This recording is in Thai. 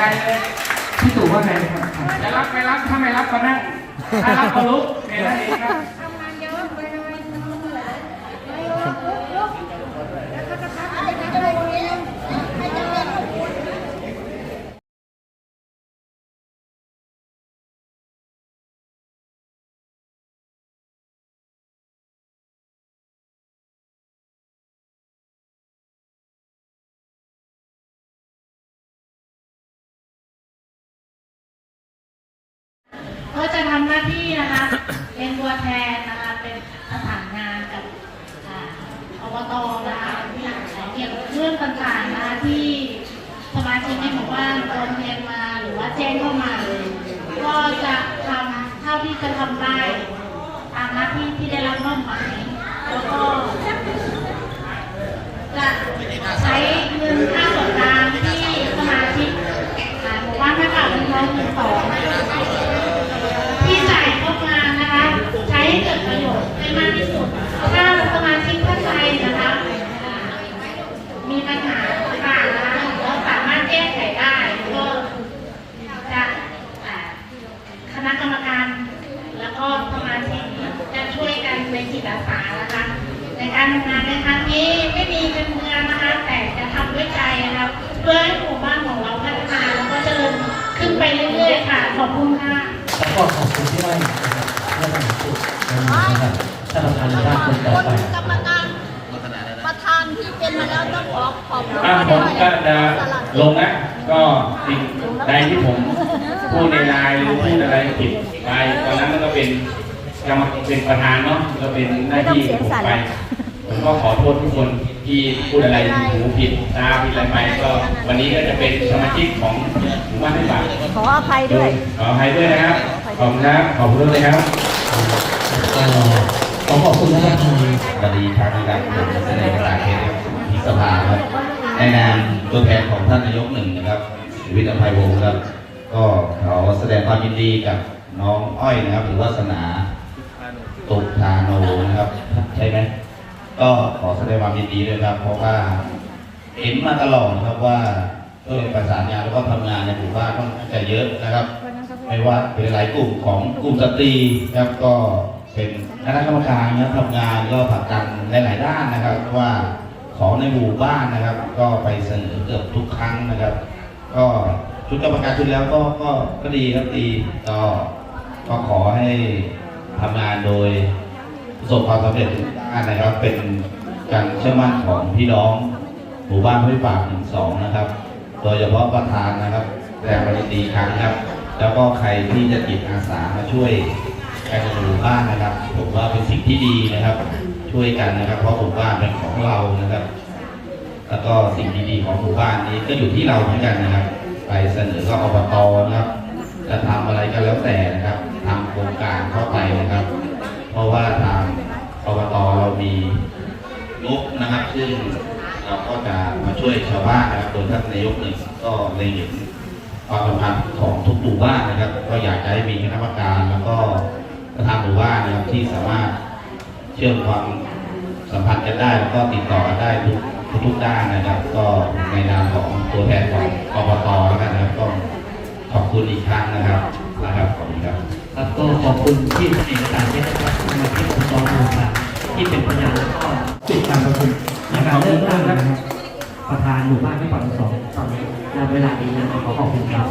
ใจเลยพี่ตู่ว่าไงครับจะรับไม่รับถ้าไม่รับก็นั่งถ้ารับก็ลุกเนี่ยนั่นเองครับ ทำงานเยอะไปเลยไม่ลุกลุกลุกแล้วก็จะพักไปทำอะไรเองให้จะเรียนลูก ก็จะทำหน้าที่นะคะ เป็นตัวแทนนะคะ เป็นประสานงานกับอ่าอบตนะคะเกี่ยวกับเรื่องต่างๆนะคะที่สมาชิกในหมู่บ้านโอนเรียนมาหรือว่าแจ้งเข้ามา ก็จะทำเท่าที่จะทำได้ตามหน้าที่ที่ได้รับมอบหมายแล้วก็ จะใช้เงินค่าส่วนกลางที่สมาชิกอ่าหมู่บ้านแม่ป่าเป็นร้อยหนึ่งสองที่จ่ายเข้ามานะคะ ใช้ให้เกิดประโยชน์ให้มากที่สุด ถ้าสมาชิกท่านใดนะคะอ่ามีปัญหาต่างๆนะคะเราสามารถแก้ไขได้ก็จะอ่าคณะกรรมการ แล้วก็สมาชิกจะช่วยกันในจิตอาสานะคะ ในการทำงานในครั้งนี้ไม่มีเงินเดือนนะคะแต่จะทำด้วยใจนะคะเพื่อให้หมู่บ้านของเราพัฒนาแล้วก็เจริญขึ้นไปเรื่อยๆค่ะขอบคุณค่ะแล้วก็ขอบคุณที่ให้นะครับและท่านผู้นะครับท่านประธานในด้านคนต่อไปกรรมการประธานที่เป็นมาแล้วต้องขอขอบคุณอะผมก็จะลงนะก็สิ่งใดที่ผมพูดในไลน์หรือพูดอะไรผิดไปตอนนั้นมันก็เป็น กรรมเป็นประธานเนาะก็เป็นหน้าที่ผมไปผมก็ขอโทษทุกคนที่พูดอะไรหูผิดตาผิดอะไรไปก็วันนี้ก็จะเป็นสมาชิกของหมู่บ้านไม่บาทขออภัยด้วย ขออภัยด้วยนะครับ ขอบคุณครับขอบคุณเลยครับก็ขอขอบคุณนะครับทางสวัสดีครับนะครับผมแสดงการเทศพิสภาครับในนามตัวแทนของท่านนายกหนึ่งนะครับวิทยาภัยวงศ์ครับ ก็ขอแสดงความยินดีกับน้องอ้อยนะครับ หรือวาสนา ตุกทาโนนะครับ ใช่ไหมก็ขอแสดงความยินดีด้วยครับ เพราะว่าเห็นมาตลอดนะครับว่าช่วยประสานงานแล้วก็ทำงานในหมู่บ้านค่อนข้างจะเยอะนะครับ ไม่ว่าเป็นหลายกลุ่มของกลุ่มสตรีครับก็เป็นคณะกรรมการนะครับทำงานก็ผลักดันหลาย ๆ ด้านนะครับ ว่าของในหมู่บ้านนะครับ ก็ไปเสนอเกือบทุกครั้งนะครับ ก็ชุดกรรมการชุดแล้วก็ก็ก็ดีครับดีก็ก็ขอให้ ทำงานโดยประสบความสำเร็จทุกด้านนะครับ เป็นการเชื่อมั่นของพี่น้องหมู่บ้านห้วยปากหนึ่งสองนะครับ โดยเฉพาะประธานนะครับแรงบันดีครั้งครับ แล้วก็ใครที่จะจิตอาสามาช่วยกันในหมู่บ้านนะครับ ผมว่าเป็นสิ่งที่ดีนะครับ ช่วยกันนะครับ เพราะหมู่บ้านเป็นของเรานะครับ แล้วก็สิ่งดีๆของหมู่บ้านนี้ก็อยู่ที่เราเหมือนกันนะครับ ไปเสนอก็อบตนะครับ งบนะครับ ซึ่งเราก็จะมาช่วยชาวบ้านนะครับโดยท่านนายกหนึ่งก็เลยเห็นความสำคัญของทุกหมู่บ้านนะครับ ก็อยากจะให้มีคณะกรรมการ แล้วก็ประธานหมู่บ้านนะครับที่สามารถเชื่อมความสัมพันธ์กันได้แล้วก็ติดต่อกันได้ทุกทุกด้านนะครับ ก็ในนามของตัวแทนของอบตแล้วกันนะครับก็ขอบคุณอีกครั้งนะครับนะครับขอบคุณครับครับก็ขอบคุณที่ท่านเอการเทศนะครับมาชิกองค์กรหมู่บ้าน ที่เป็นพยานแล้วก็ปิดการประชุมในการเลือกตั้งนะครับประธานหมู่บ้านไม่ปังสองตอนนี้เวลานี้นะขอขอบคุณครับ